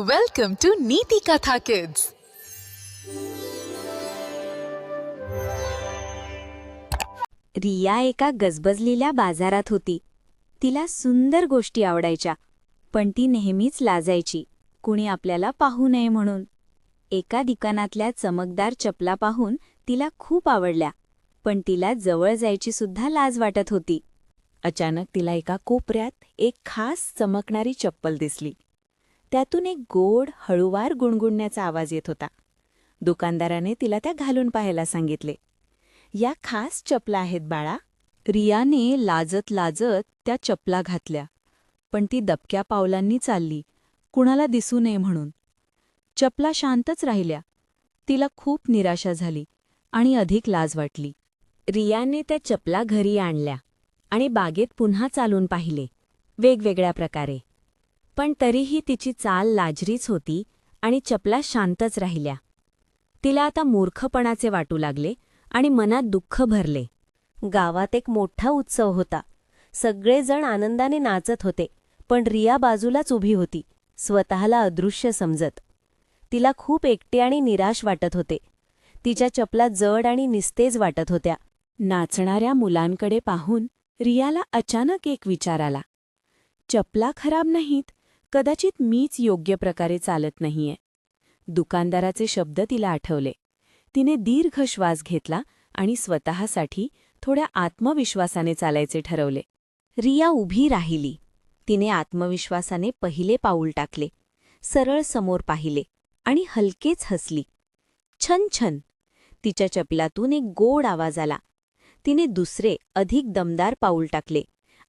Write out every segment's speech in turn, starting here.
Welcome to नीति कथा kids Riya एका गजबजलेल्या बाजारात होती. तिला सुंदर गोष्टी आवडायच्या पण ती नेहमीच लाजायची. कुणी आपल्याला पाहू नये म्हणून. एका दुकानातल्या चमकदार चपला पाहून तिला खूप आवडल्या पण तिला जवळ जायची सुद्धा लाज वाटत होती. अचानक तिला एका कोपऱ्यात एक खास चमकणारी चप्पल दिसली. त्यातून एक गोड हळूवार गुणगुणण्याचा आवाज येत होता. दुकानदाराने तिला त्या घालून पाहायला सांगितले. या खास चपला आहेत बाळा. रियाने लाजत लाजत त्या चपला घातल्या. पण ती दबक्या पावलांनी चालली. कुणाला दिसू नये म्हणून. चपला शांतच राहिल्या. तिला खूप निराशा झाली आणि अधिक लाज वाटली. रियाने त्या चपला घरी आणल्या आणि बागेत पुन्हा चालून पाहिले. वेगवेगळ्या प्रकारे. पण तरीही तिची चाल लाजरीच होती आणि चपला शांतच राहिल्या. तिला आता मूर्खपणाचे वाटू लागले आणि मनात दुःख भरले. गावात एक मोठा उत्सव होता. सगळेजण आनंदाने नाचत होते पण रिया बाजूलाच उभी होती स्वतःला अदृश्य समजत. तिला खूप एकटे आणि निराश वाटत होते. तिच्या चपला जड आणि निस्तेज वाटत होत्या. नाचणाऱ्या मुलांकडे पाहून रियाला अचानक एक विचार आला. चपला खराब नाहीत कदाचित मीच योग्य प्रकारे चालत नाहीये. दुकानदाराचे शब्द तिला आठवले. तिने दीर्घ श्वास घेतला आणि स्वतःसाठी थोड्या आत्मविश्वासाने चालायचे ठरवले. रिया उभी राहिली. तिने आत्मविश्वासाने पहिले पाऊल टाकले. सरळ समोर पाहिले आणि हलकेच हसली. छन छन. तिच्या चपलातून एक गोड आवाज आला. तिने दुसरे अधिक दमदार पाऊल टाकले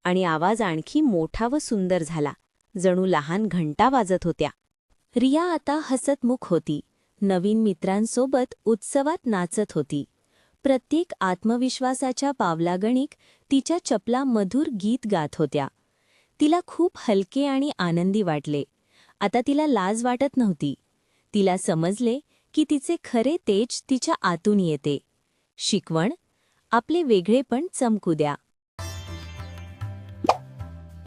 आणि आवाज आणखी मोठा व सुंदर झाला. जणू लहान घंटा वाजत होत्या. रिया आता हसतमुख होती. नवीन मित्रांसोबत उत्सवात नाचत होती. प्रत्येक आत्मविश्वासाच्या पावलागणिक तिच्या चपला मधुर गीत गात होत्या. तिला खूप हलके आणि आनंदी वाटले. आता तिला लाज वाटत नव्हती. तिला समजले की तिचे खरे तेज तिच्या आतून येते. शिकवण आपले वेगळेपण चमकू द्या.